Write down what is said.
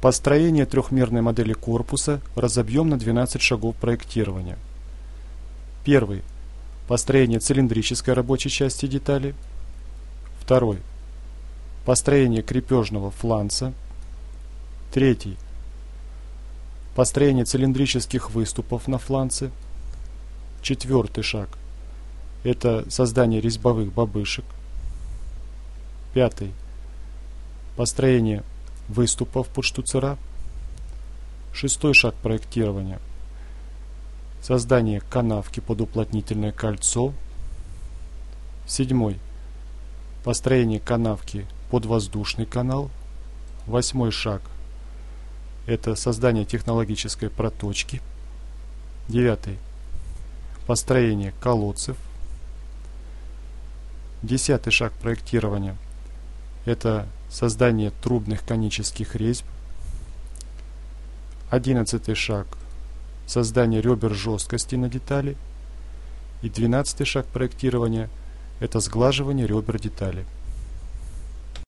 Построение трехмерной модели корпуса разобьем на 12 шагов проектирования. Первый. Построение цилиндрической рабочей части детали. Второй. Построение крепежного фланца. Третий. Построение цилиндрических выступов на фланце. Четвертый шаг. Это создание резьбовых бабышек. Пятый. Построение выступов под штуцера. Шестой шаг проектирования. Создание канавки под уплотнительное кольцо. Седьмой. Построение канавки под воздушный канал. Восьмой шаг. Это создание технологической проточки. Девятый. Построение колодцев. Десятый шаг проектирования. Это создание трубных конических резьб. Одиннадцатый шаг – создание ребер жесткости на детали. И двенадцатый шаг проектирования – это сглаживание ребер детали.